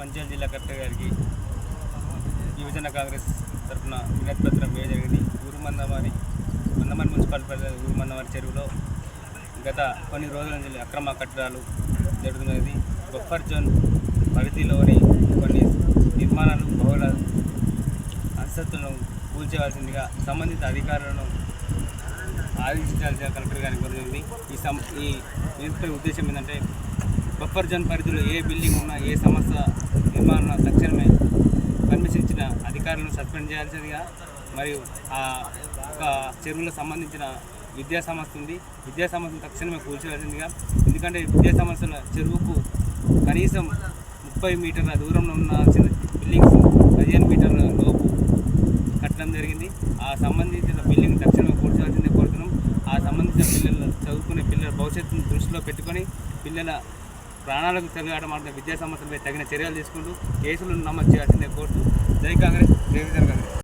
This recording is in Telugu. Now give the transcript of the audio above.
మంచిర్యాల జిల్లా కలెక్టర్ గారికి యువజన కాంగ్రెస్ తరఫున వినతి పత్రం జరిగింది ఊరు మందమారి మందమారి మున్సిపల్ పరిధి ఊరు మందమారి చెరువులో గత కొన్ని రోజుల నుంచి అక్రమ కట్టడాలు జరుగుతున్నది. బొఫర్ జోన్ పరిధిలోని కొన్ని నిర్మాణాలు బహుళ అంతస్తులను కూల్చేవాల్సిందిగా సంబంధిత అధికారులను ఆదేశించాల్సిన కలెక్టర్ గారిని కోరుతుంది ఈ సం ఈ నిర్ణయ ఉద్దేశం ఏంటంటే బఫర్ జోన్ పరిధిలో ఏ బిల్డింగ్ ఉన్నా ఏ సంస్థ నిర్మాణం ఉన్నా తక్షణమే పర్మిషన్ ఇచ్చిన అధికారులను సస్పెండ్ చేయాల్సిందిగా మరియు ఆ ఒక చెరువులకు సంబంధించిన విద్యా సంస్థ ఉంది. విద్యా సంస్థను తక్షణమే కూల్చవలసిందిగా ఎందుకంటే విద్యా సంస్థల చెరువుకు కనీసం ముప్పై మీటర్ల దూరంలో ఉన్న చిన్న బిల్డింగ్స్ పదిహేను మీటర్ల లోపు కట్టడం జరిగింది. ఆ సంబంధించిన బిల్డింగ్ తక్షణమే కూర్చోవాల్సిందే కోరుతున్నాం. ఆ సంబంధించిన పిల్లలు చదువుకునే పిల్లల భవిష్యత్తును దృష్టిలో పెట్టుకొని పిల్లల ప్రాణాలకు తెలియడం విద్యా సంస్థలపై తగిన చర్యలు తీసుకుంటూ కేసులను నమోదు చేయాల్సిందే కోర్టు జై కాంగ్రెస్ జై విజయ్ కాంగ్రెస్.